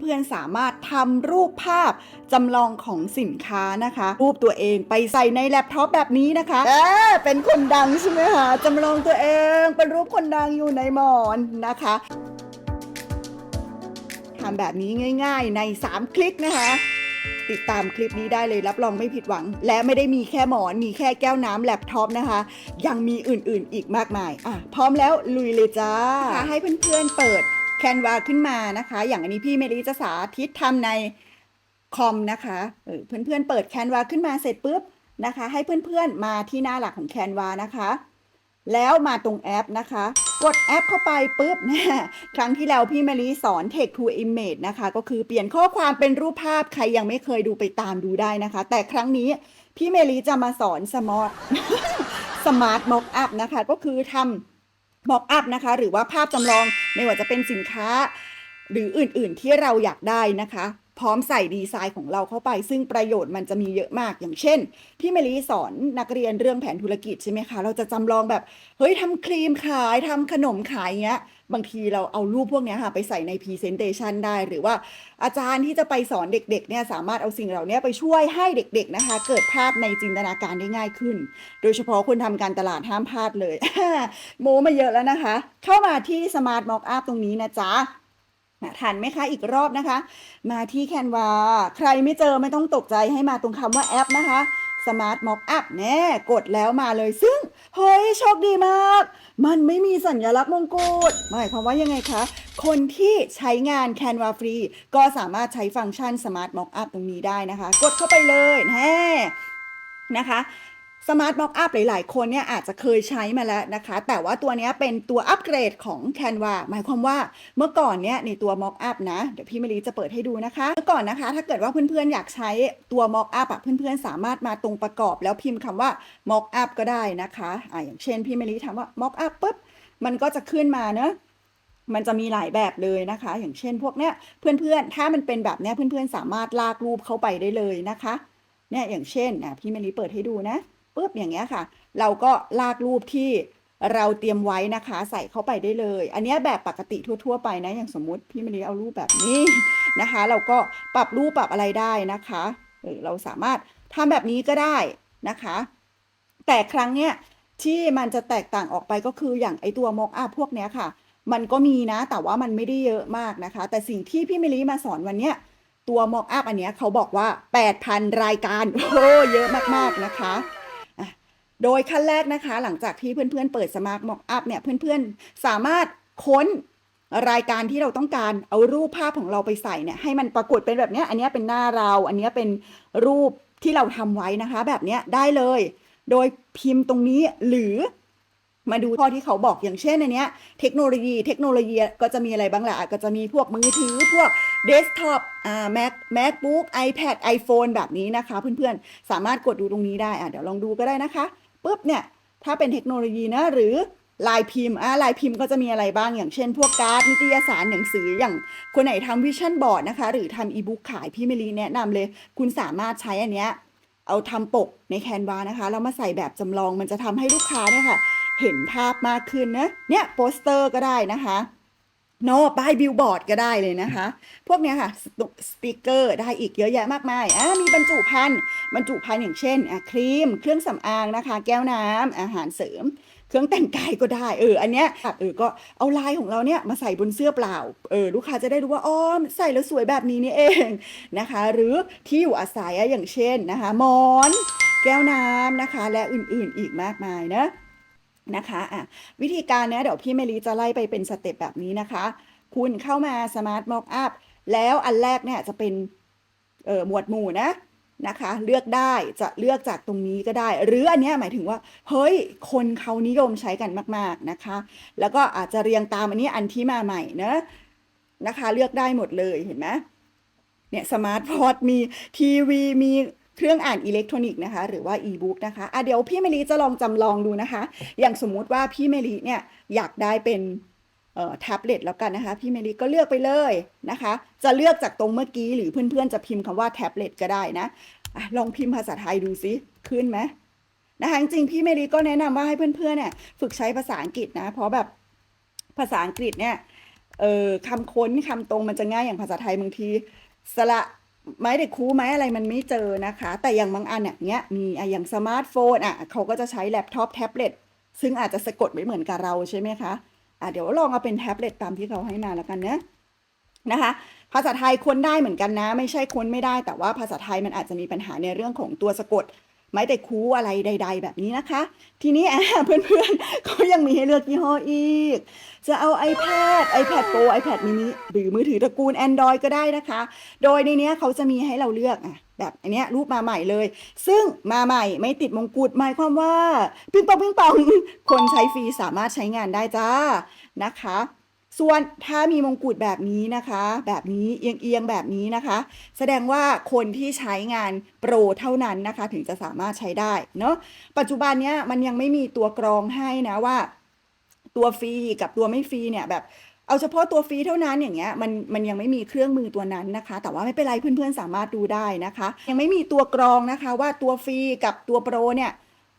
เพื่อนๆสามารถทำรูปภาพจำลองของสินค้านะคะ รูปตัวเองไปใส่ในแล็ปท็อปแบบนี้นะคะเออเป็นคนดังใช่ไหมคะจำลองตัวเองเป็นรูปคนดังอยู่ในหมอนนะคะทำแบบนี้ง่าย ๆ ใน 3 คลิกนะคะ ติดตามคลิปนี้ได้เลยรับรองไม่ผิดหวัง และไม่ได้มีแค่หมอน มีแค่แก้วน้ำแล็ปท็อปนะคะ ยังมีอื่นๆอีกมากมาย อะ พร้อมแล้วลุยเลยจ้า ให้เพื่อนๆเปิด แคนวาขึ้นมานะคะ อย่างอันนี้พี่เมลีจะสาธิตทำในคอมนะคะเพื่อนๆเปิดแคนวาขึ้นมาเสร็จปุ๊บนะคะ ให้เพื่อนๆมาที่หน้าหลักของแคนวานะคะ แล้วมาตรงแอปนะคะ กดแอปเข้าไปปุ๊บเนี่ยครั้งที่แล้วพี่มารีสอน Take to Image นะคะ ก็คือเปลี่ยนข้อความเป็นรูปภาพใครยังไม่เคยดูไปตามดูได้นะคะ แต่ครั้งนี้พี่เมลีจะมาสอน Smart Smart Mock Up นะคะ ก็คือทำ บอกอัพนะคะ หรือว่าภาพจำลองไม่ว่าจะเป็นสินค้า หรืออื่นๆที่เราอยากได้นะคะ พร้อมใส่ดีไซน์ของเราเข้าไป ซึ่งประโยชน์มันจะมีเยอะมากอย่างเช่น พี่เมลีสอนนักเรียนเรื่องแผนธุรกิจใช่ไหมคะ เราจะจำลองแบบ เฮ้ยทำครีมขายทำขนมขายเงี้ย บางทีเราเอารูปพวกนี้ค่ะไปใส่ในพรีเซนเตชันได้ หรือว่าอาจารย์ที่จะไปสอนเด็กๆเนี่ยสามารถเอาสิ่งเหล่านี้ไปช่วยให้เด็กๆนะคะ เกิดภาพในจินตนาการได้ง่ายขึ้น โดยเฉพาะคนทำการตลาดห้ามพลาดเลยโมมาเยอะแล้วนะคะ เข้ามาที่ Smart Mock Up ตรงนี้นะจ๊ะนะทันไหมคะอีกรอบนะคะ มาที่แคนวาใครไม่เจอไม่ต้องตกใจให้มาตรงคำว่าแอปนะคะ สมาร์ทม็อกอัพแน่กดแล้วมาเลยซึ่ง เฮ้ยโชคดีมาก มันไม่มีสัญลักษณ์มงกุฎหมายความว่ายังไงคะ คนที่ใช้งาน Canva ฟรีก็สามารถใช้ฟังก์ชัน Smart Mock Up ตรงนี้ได้นะคะ กดเข้าไปเลยแน่นะคะ สมาร์ทม็อกอัพหลาย ๆ คนเนี่ยอาจจะเคยใช้มาแล้วนะคะ แต่ว่าตัวนี้เป็นตัวอัปเกรดของ Canva หมายความว่าเมื่อก่อนเนี่ยในตัว Mock Up นะ เดี๋ยวพี่มะลีจะเปิดให้ดูนะคะ เมื่อก่อนนะคะ ถ้าเกิดว่าเพื่อน ๆ อยากใช้ตัว Mock Up อะเพื่อน ๆ สามารถมาตรงประกอบ แล้วพิมพ์คำว่า Mock Up ก็ได้นะคะอ่าอย่างเช่น พี่มะลีถามว่า Mock Up ปุ๊บมันก็จะขึ้นมาเนอะมันจะมีหลายแบบเลยนะคะ อย่างเช่นพวกเนี้ยเพื่อนๆ ถ้ามันเป็นแบบเนี้ยเพื่อนๆ สามารถลากรูปเข้าไปได้เลยนะคะ เนี่ยอย่างเช่นอะพี่มะลีเปิดให้ดูนะ ปุ๊บอย่างเงี้ยค่ะ เราก็ลากรูปที่เราเตรียมไว้นะคะ ใส่เข้าไปได้เลย อันเนี้ยแบบปกติทั่ว ๆ ไปนะ อย่างสมมุติพี่มะลีเอารูปแบบนี้นะคะ เราก็ปรับรูปปรับอะไรได้นะคะเออเราสามารถทำแบบนี้ก็ได้นะคะ แต่ครั้งเนี้ยที่มันจะแตกต่างออกไปก็คืออย่างไอตัวมอกอัพพวกเนี้ยค่ะ มันก็มีนะ แต่ว่ามันไม่ได้เยอะมากนะคะ แต่สิ่งที่พี่มิลีมาสอนวันเนี้ยตัวมอกอัพอันเนี้ยเขาบอกว่า 8,000 รายการโอ้เยอะมากๆนะคะ โดยขั้นแรกนะคะ หลังจากที่เพื่อนๆ เปิดสมาร์ทมอกอัพเนี่ยเพื่อนๆ สามารถค้นรายการที่เราต้องการเอารูปภาพของเราไปใส่เนี่ยให้มันปรากฏเป็นแบบนี้อันนี้เป็นหน้าเราอันนี้เป็นรูปที่เราทำไว้นะคะ แบบนี้ได้เลย โดยพิมพ์ตรงนี้หรือมาดูข้อที่เขาบอกอย่างเช่นอันเนี้ยเทคโนโลยีเทคโนโลยีก็จะมีอะไรบ้างล่ะก็จะมีพวกมือถือ พวกเดสก์ท็อปอ่า Mac MacBook iPad iPhone แบบนี้นะคะ เพื่อนๆ สามารถกดดูตรงนี้ได้อะเดี๋ยวลองดูก็ได้นะคะ ปุ๊บเนี่ยถ้าเป็นเทคโนโลยีนะหรือลายพิมพ์อ่าลายพิมพ์ก็จะมีอะไรบ้างอย่างเช่น พวกการ์ดนิตยสารหนังสืออย่างคนไหนทำวิชั่นบอร์ดนะคะ หรือทำอีบุ๊กขายพี่เมลีแนะนำเลย คุณสามารถใช้อันเนี้ยเอาทำปกในแคนวานะคะแล้วมาใส่แบบจำลองมันจะทำให้ลูกค้าเนี่ยค่ะ เห็นภาพมากขึ้นนะเนี่ยโปสเตอร์ก็ได้นะคะ โนป้ายบิลบอร์ดก็ได้เลยนะคะ พวกเนี้ยค่ะสติกเกอร์ได้อีกเยอะแยะมากมายอ่ามีบรรจุภัณฑ์บรรจุภัณฑ์อย่างเช่นอะครีม เครื่องสำอางนะคะ แก้วน้ำอาหารเสริม เครื่องแต่งกายก็ได้ เออ อันเนี้ยค่ะเออก็เอาลายของเราเนี่ยมาใส่บนเสื้อเปล่า เออลูกค้าจะได้รู้ว่าอ๋อใส่แล้วสวยแบบนี้นี่เองนะคะ หรือที่อยู่อาศัยอะอย่างเช่นนะคะหมอน แก้วน้ำนะคะ และอื่นๆอีกมากมายนะ นะคะอะวิธีการเนี้ยเดี๋ยวพี่เมลีจะไล่ไปเป็นสเต็ปแบบนี้นะคะ คุณเข้ามา Smart Mock Up แล้วอันแรกเนี่ยจะเป็นเอ่อหมวดหมู่นะนะคะ เลือกได้จะเลือกจากตรงนี้ก็ได้ หรืออันเนี้ยหมายถึงว่า เฮ้ย คนเขานิยมใช้กันมาก ๆนะคะ แล้วก็อาจจะเรียงตามอันนี้อันที่มาใหม่นะนะคะ เลือกได้หมดเลยเห็นไหมเนี่ยสมาร์ทพอร์ตมีทีวีมี เครื่องอ่านอิเล็กทรอนิกส์นะคะ หรือว่าอีบุ๊กนะคะอะเดี๋ยวพี่เมลีจะลองจำลองดูนะคะ อย่างสมมุติว่าพี่เมลีเนี่ยอยากได้เป็นเอ่อแท็บเล็ตแล้วกันนะคะ พี่เมลีก็เลือกไปเลยนะคะ จะเลือกจากตรงเมื่อกี้หรือเพื่อนๆ จะพิมพ์คำว่าแท็บเล็ตก็ได้นะอะลองพิมพ์ภาษาไทยดูซิขึ้นไหมนะคะจริงๆพี่เมลีก็แนะนำว่าให้เพื่อนๆเนี่ยฝึกใช้ภาษาอังกฤษนะ เพราะแบบภาษาอังกฤษเนี่ยเออคำค้นคำตรงมันจะง่ายอย่างภาษาไทยบางทีสระ ไม้เด็กคูไม้อะไรมันไม่เจอนะคะ แต่อย่างบางอันเนี่ยเนี้ยมีอะอย่างสมาร์ทโฟนอะเขาก็จะใช้แล็ปท็อปแท็บเล็ตซึ่งอาจจะสะกดไม่เหมือนกับเราใช่ไหมคะอะเดี๋ยวลองเอาเป็นแท็บเล็ตตามที่เขาให้มาแล้วกันนะนะคะภาษาไทยค้นได้เหมือนกันนะ ไม่ใช่ค้นไม่ได้แต่ว่าภาษาไทยมันอาจจะมีปัญหาในเรื่องของตัวสะกด ไม้แต่คูอะไรใด ๆ แบบนี้นะคะ ทีนี้อะเพื่อนๆเขายังมีให้เลือกยี่ห้ออีก จะเอา iPad iPad Pro iPad mini หรือมือถือตระกูล Android ก็ได้นะคะ โดยในนี้เขาจะมีให้เราเลือกอะแบบอันเนี้ยรูปมาใหม่เลย ซึ่งมาใหม่ไม่ติดมงกุฎหมายความว่า ปิ้งปองปิ้งปองคนใช้ฟรีสามารถใช้งานได้จ้านะคะ ส่วนถ้ามีมงกุฎแบบนี้นะคะ แบบนี้เอียงๆแบบนี้นะคะ แสดงว่าคนที่ใช้งานโปรเท่านั้นนะคะ ถึงจะสามารถใช้ได้เนาะปัจจุบันเนี้ยมันยังไม่มีตัวกรองให้นะว่า ตัวฟรีกับตัวไม่ฟรีเนี่ยแบบเอาเฉพาะตัวฟรีเท่านั้นอย่างเงี้ยมันมันยังไม่มีเครื่องมือตัวนั้นนะคะ แต่ว่าไม่เป็นไรเพื่อนๆสามารถดูได้นะคะ ยังไม่มีตัวกรองนะคะว่าตัวฟรีกับตัวโปรเนี่ย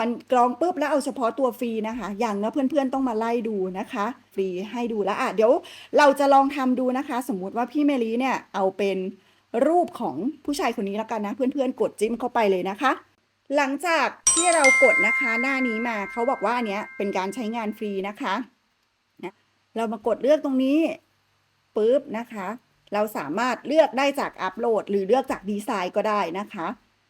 มันกรองปุ๊บแล้วเอาเฉพาะตัวฟรีนะคะ อย่างนะเพื่อนๆต้องมาไล่ดูนะคะ ฟรีให้ดูแล้วอะเดี๋ยวเราจะลองทำดูนะคะ สมมุติว่าพี่เมลีเนี่ยเอาเป็นรูปของผู้ชายคนนี้แล้วกันนะ เพื่อนๆ กดจิ้มเข้าไปเลยนะคะ หลังจากที่เรากดนะคะหน้านี้มาเขาบอกว่าอันเนี้ยเป็นการใช้งานฟรีนะคะนะเรามากดเลือกตรงนี้ปุ๊บนะคะ เราสามารถเลือกได้จากอัปโหลด หรือเลือกจากดีไซน์ก็ได้นะคะ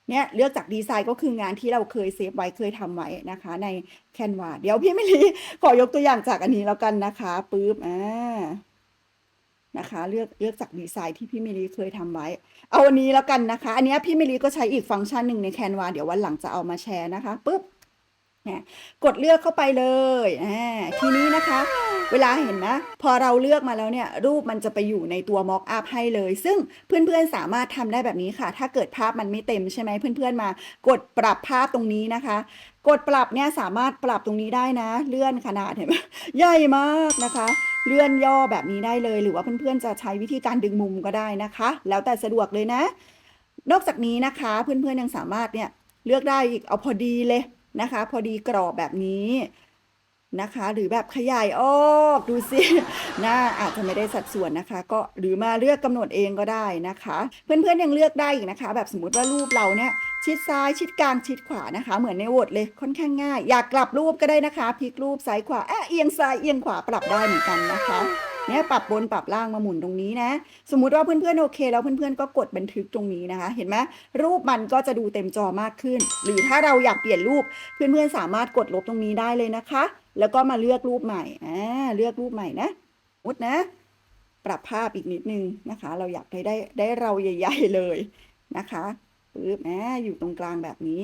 เนี่ยเลือกจากดีไซน์ก็คืองานที่เราเคยเซฟไว้เคยทำไว้นะคะ ในแคนวาเดี๋ยวพี่ไม่รีขอยกตัวอย่างจากอันนี้แล้วกันนะคะปุ๊บอ่านะคะเลือกเลือกจากดีไซน์ที่พี่เมลีเคยทำไว้ เอาอันนี้แล้วกันนะคะ อันนี้พี่เมลีก็ใช้อีกฟังก์ชันหนึ่งในแคนวาเดี๋ยววันหลังจะเอามาแชร์นะคะปุ๊บเนี่ยกดเลือกเข้าไปเลยอ่าทีนี้นะคะ เวลาเห็นนะพอเราเลือกมาแล้วเนี่ยรูปมันจะไปอยู่ในตัว mock up ให้เลย ซึ่งเพื่อนๆสามารถทำได้แบบนี้ค่ะ ถ้าเกิดภาพมันไม่เต็มใช่ไหมเพื่อนๆมากดปรับภาพตรงนี้นะคะ กดปรับเนี่ยสามารถปรับตรงนี้ได้นะ เลื่อนขนาดเห็นไหมใหญ่มากนะคะ เลื่อนย่อแบบนี้ได้เลย หรือว่าเพื่อนๆจะใช้วิธีการดึงมุมก็ได้นะคะ แล้วแต่สะดวกเลยนะ นอกจากนี้นะคะเพื่อนๆยังสามารถเนี่ยเลือกได้อีกเอาพอดีเลยนะคะ พอดีกรอบแบบนี้ นะคะ หรือแบบขยายออกดูสิหน้าอาจจะไม่ได้สัดส่วนนะคะ ก็หรือมาเลือกกำหนดเองก็ได้นะคะ เพื่อนๆยังเลือกได้อีกนะคะ แบบสมมติว่ารูปเราเนี่ยชิดซ้ายชิดกลางชิดขวานะคะ เหมือนในโหวตเลยค่อนข้างง่าย อยากกลับรูปก็ได้นะคะพลิกรูปซ้ายขวาอะเอียงซ้ายเอียงขวาปรับได้เหมือนกันนะคะเนี่ยปรับบนปรับล่างมาหมุนตรงนี้นะ สมมุติว่าเพื่อนๆโอเค แล้วเพื่อนๆก็กดบันทึกตรงนี้นะคะ เห็นไหมรูปมันก็จะดูเต็มจอมากขึ้น หรือถ้าเราอยากเปลี่ยนรูปเพื่อนๆสามารถกดลบตรงนี้ได้เลยนะคะ แล้วก็มาเลือกรูปใหม่อ่าเลือกรูปใหม่นะมุดนะ ปรับภาพอีกนิดนึงนะคะ เราอยากได้ได้ได้เราใหญ่ ๆเลยนะคะปึ๊บอ่าอยู่ตรงกลางแบบนี้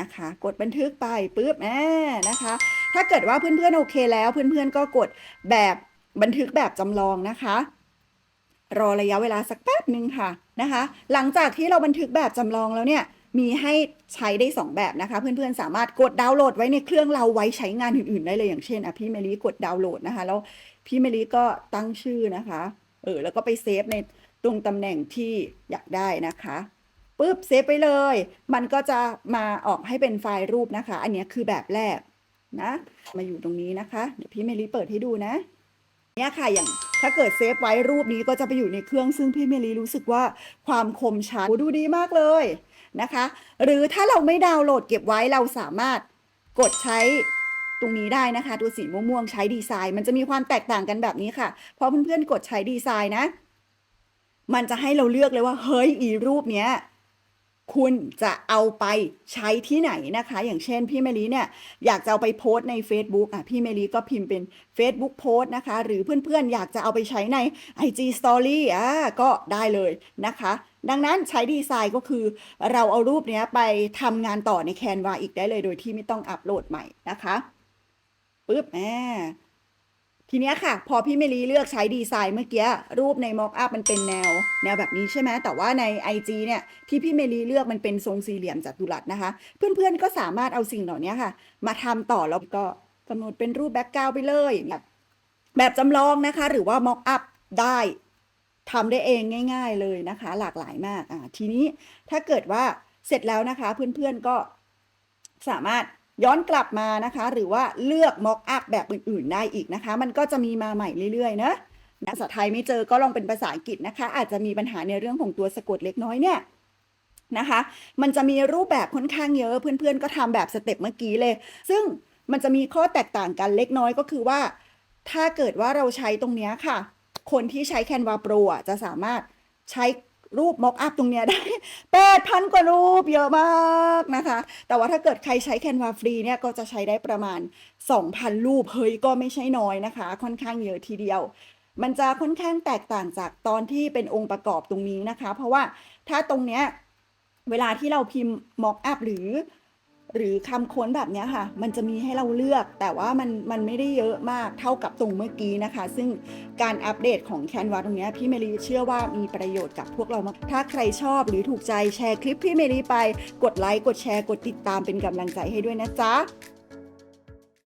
นะคะ กดบันทึกไปปึ๊บอ่านะคะ ถ้าเกิดว่าเพื่อนๆโอเคแล้ว เพื่อนๆก็กดแบบบันทึกแบบจำลองนะคะ รอระยะเวลาสักแป๊บหนึ่งค่ะนะคะ หลังจากที่เราบันทึกแบบจำลองแล้วเนี่ย มีให้ใช้ได้ 2 แบบนะคะ เพื่อนๆสามารถกดดาวน์โหลดไว้ในเครื่องเราไว้ใช้งานอื่นๆได้เลยอย่างเช่นอะพี่เมลีกดดาวน์โหลดนะคะ แล้วพี่เมลีก็ตั้งชื่อนะคะเออแล้วก็ไปเซฟในตรงตำแหน่งที่อยากได้นะคะปุ๊บเซฟไปเลย มันก็จะมาออกให้เป็นไฟล์รูปนะคะ อันนี้คือแบบแรกนะ มาอยู่ตรงนี้นะคะ เดี๋ยวพี่เมลีเปิดให้ดูนะเนี่ยค่ะอย่างถ้าเกิดเซฟไว้รูปนี้ก็จะไปอยู่ในเครื่องซึ่งพี่เมลีรู้สึกว่าความคมชัดโอ้ดูดีมากเลย นะคะ หรือถ้าเราไม่ดาวน์โหลดเก็บไว้เราสามารถกดใช้ตรงนี้ได้นะคะ ตัวสีม่วงๆใช้ดีไซน์ มันจะมีความแตกต่างกันแบบนี้ค่ะพอเพื่อนๆกดใช้ดีไซน์นะ มันจะให้เราเลือกเลยว่าเฮ้ยอีรูปเนี้ย คุณจะเอาไปใช้ที่ไหนนะคะ อย่างเช่นพี่เมลีเนี่ยอยากจะเอาไปโพสต์ใน Facebook อะพี่เมลีก็พิมพ์เป็น Facebook โพสต์นะคะ หรือเพื่อนๆ อยากจะเอาไปใช้ใน IG Story อะก็ได้เลยนะคะ ดังนั้นใช้ดีไซน์ก็คือเราเอารูปเนี้ยไปทำงานต่อใน Canva อีกได้เลยโดยที่ไม่ต้องอัปโหลดใหม่นะคะปึ๊บอ่ ทีเนี้ยค่ะ พอพี่เมลีเลือกใช้ดีไซน์เมื่อกี้รูปใน Mock Up มันเป็นแนว แนวแบบนี้ใช่ไหมแต่ว่าใน IG เนี่ยที่พี่เมลีเลือกมันเป็นทรงสี่เหลี่ยมจัตุรัสนะคะ เพื่อนๆก็สามารถเอาสิ่งเหล่านี้ค่ะ มาทำต่อแล้วก็กำหนดเป็นรูปแบ็กกราวไปเลยแบบแบบจำลองนะคะ หรือว่า Mock Up ได้ทำได้เองง่าย ๆเลยนะคะ หลากหลายมากอ่าทีนี้ถ้าเกิดว่าเสร็จแล้วนะคะ เพื่อนๆก็สามารถ ย้อนกลับมานะคะ หรือว่าเลือก mock up แบบอื่น ๆ ได้อีกนะคะ มันก็จะมีมาใหม่เรื่อยๆนะภาษาไทยไม่เจอก็ลองเป็นภาษาอังกฤษนะคะ อาจจะมีปัญหาในเรื่องของตัวสะกดเล็กน้อยเนี่ยนะคะ มันจะมีรูปแบบค่อนข้างเยอะเพื่อนๆ ก็ทำแบบสเต็ปเมื่อกี้เลย ซึ่งมันจะมีข้อแตกต่างกันเล็กน้อยก็คือว่า ถ้าเกิดว่าเราใช้ตรงนี้ค่ะ คนที่ใช้ Canva Pro จะสามารถใช้ รูปมอกอัพตรงเนี้ยได้แปดพันกว่ารูปเยอะมากนะคะ แต่ว่าถ้าเกิดใครใช้แคนวาฟรีเนี่ยก็จะใช้ได้ประมาณ 2,000 รูป เฮ้ยก็ไม่ใช่น้อยนะคะ ค่อนข้างเยอะทีเดียว มันจะค่อนข้างแตกต่างจากตอนที่เป็นองค์ประกอบตรงนี้นะคะ เพราะว่าถ้าตรงเนี้ยเวลาที่เราพิมพ์ม็อกอัพหรือ หรือคำค้นแบบนี้ค่ะ มันจะมีให้เราเลือก แต่ว่ามันมันไม่ได้เยอะมากเท่ากับตรงเมื่อกี้นะคะ ซึ่งการอัปเดตของ Canva ตรงนี้พี่เมลีเชื่อว่ามีประโยชน์กับพวกเรามากถ้าใครชอบหรือถูกใจแชร์คลิปพี่เมลีไป กดไลค์ กดแชร์ กดติดตามเป็นกำลังใจให้ด้วยนะจ๊ะ